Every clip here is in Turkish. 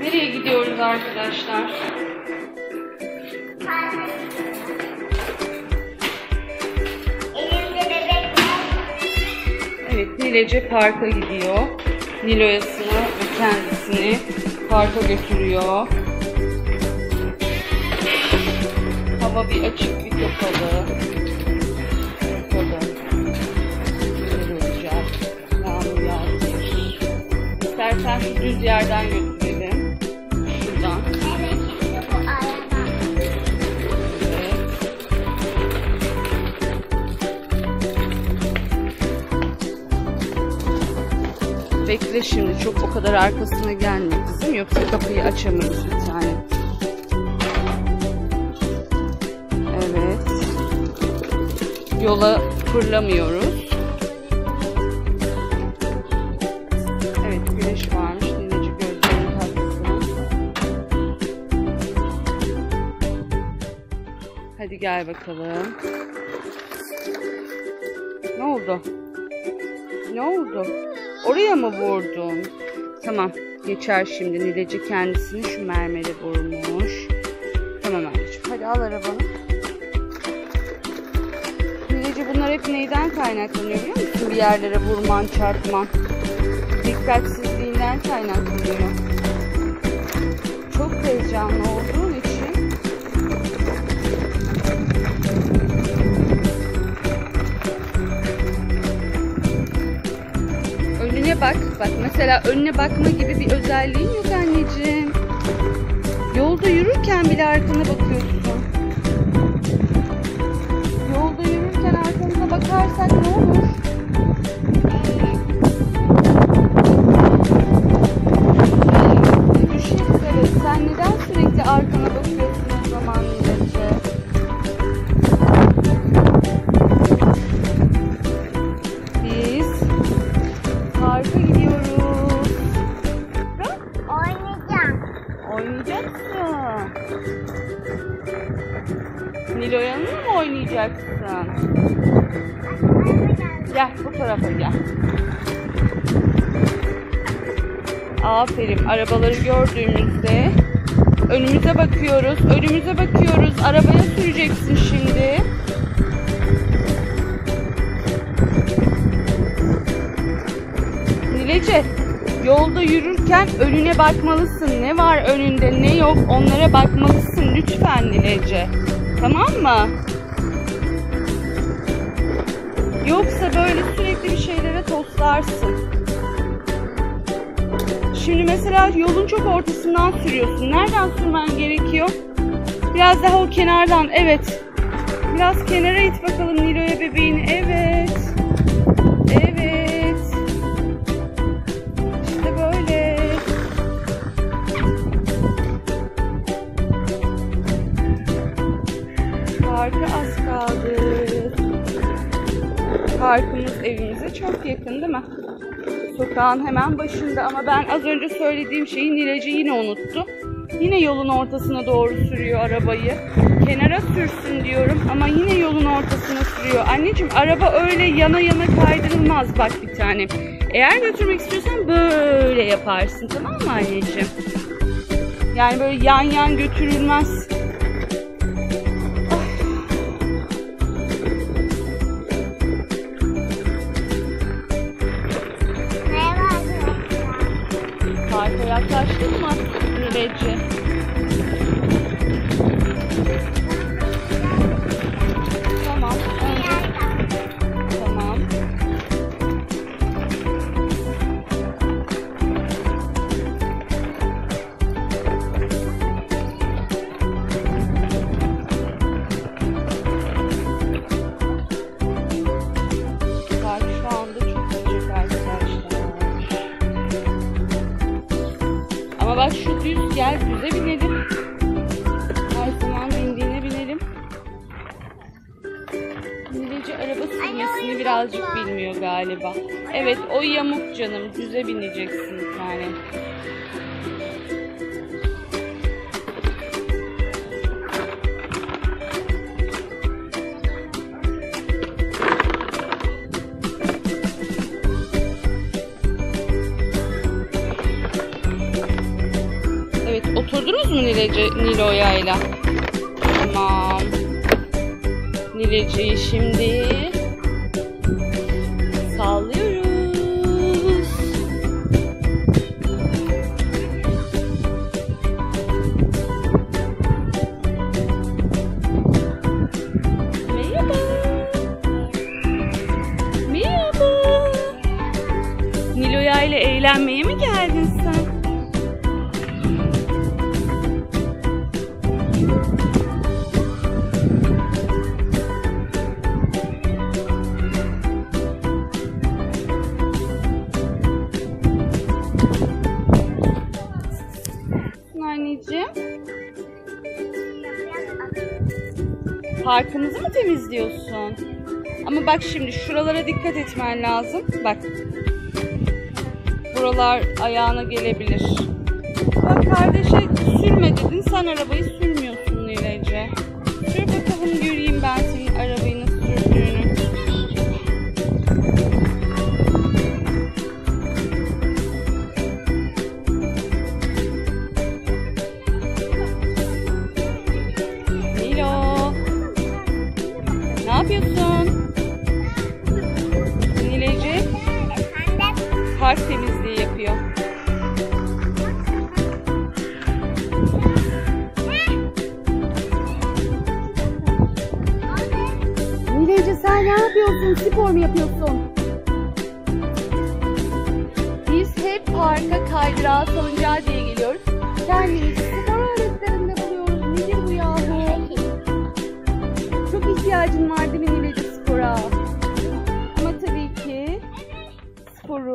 Nereye gidiyoruz arkadaşlar? Evet, Nilece parka gidiyor. Niloyasını ve kendisini parka götürüyor. Hava bir açık bir. Kapalı. İstersen şu düz yerden götürelim. Şuradan. Evet. Bekle şimdi çok o kadar arkasına gelme kızım yoksa kapıyı açamayız bir tane. Evet. Yola fırlamıyoruz. Hadi gel bakalım. Ne oldu? Ne oldu? Oraya mı vurdun? Tamam. Geçer şimdi. Nileci kendisini şu mermere vurmuş. Tamam anneciğim. Hadi al arabanı. Nileci bunlar hep neyden kaynaklanıyor biliyor musun? Bir yerlere vurman, çarpman. Dikkatsizliğinden kaynaklanıyor. Çok heyecanlı olduğun Önüne bak. Bak mesela önüne bakma gibi bir özelliğin yok anneciğim. Yolda yürürken bile arkana bakıyorsun. Yolda yürürken arkamıza bakarsak ne olur? Parka gidiyoruz. Bak, Oynayacağım. Oynayacaksın. Nilo'yanın mı oynayacaksın? Gel bu tarafa gel. Aferin. Arabaları gördüğümüzde önümüze bakıyoruz. Önümüze bakıyoruz. Arabaya süreceksin şimdi. Nilece yolda yürürken önüne bakmalısın. Ne var önünde ne yok onlara bakmalısın lütfen Nilece. Tamam mı? Yoksa böyle sürekli bir şeylere toslarsın. Şimdi mesela yolun çok ortasından sürüyorsun. Nereden sürmen gerekiyor? Biraz daha o kenardan. Evet. Biraz kenara it bakalım Nilo'ya bebeğini. Evet. Yakın değil mi? Sokağın hemen başında ama ben az önce söylediğim şeyi Nileci yine unuttu. Yine yolun ortasına doğru sürüyor arabayı. Kenara sürsün diyorum ama yine yolun ortasına sürüyor. Anneciğim araba öyle yana yana kaydırılmaz bak bir tane. Eğer götürmek istiyorsan böyle yaparsın tamam mı anneciğim? Yani böyle yan yan götürülmez. Yaklaştık mı Nileci? Ama bak şu düz gel düze binelim. Zaman bindiğine binelim. Nileci araba sürmesini birazcık bilmiyor galiba. Evet o yamuk canım düze bineceksin bir tane. Oturdunuz mu Nilece, Nilo'ya'yla? Tamam. Nileci'yi şimdi sallıyoruz. Merhaba. Merhaba. Nilo'ya ile eğlenmeye mi geldin sen? Anneciğim, parkımızı mı temizliyorsun? Ama bak şimdi şuralara dikkat etmen lazım. Bak. Buralar ayağına gelebilir. Bak kardeşe sürme dedin. Sen arabayı sürmüyorsun Nilece. Sür bakalım göreyim park temizliği yapıyor. Nileci sen ne yapıyorsun? Spor mu yapıyorsun? Biz hep parka kaydırağa salıncağı diye geliyoruz. Kendimizi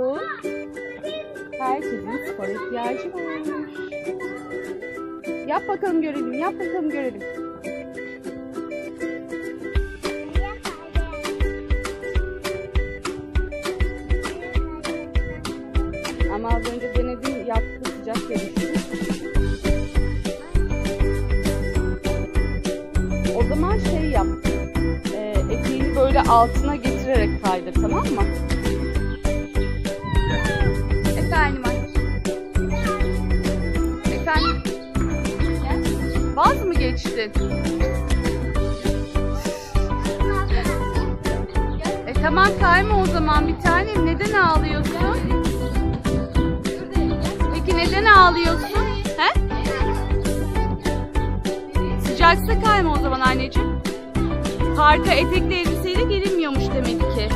sporun herkesin spora ihtiyacı var. Yap bakalım görelim, yap bakalım görelim. Ama az önce denedim, yaktı sıcak gelişti. O zaman şey yap, e, eteğini böyle altına getirerek kaydır tamam mı? Mı geçtin? E tamam kayma o zaman bir tanem. Neden ağlıyorsun? Peki neden ağlıyorsun? He? Sıcaksa kayma o zaman anneciğim. Parka etekli elbiseyle gelinmiyormuş demek ki.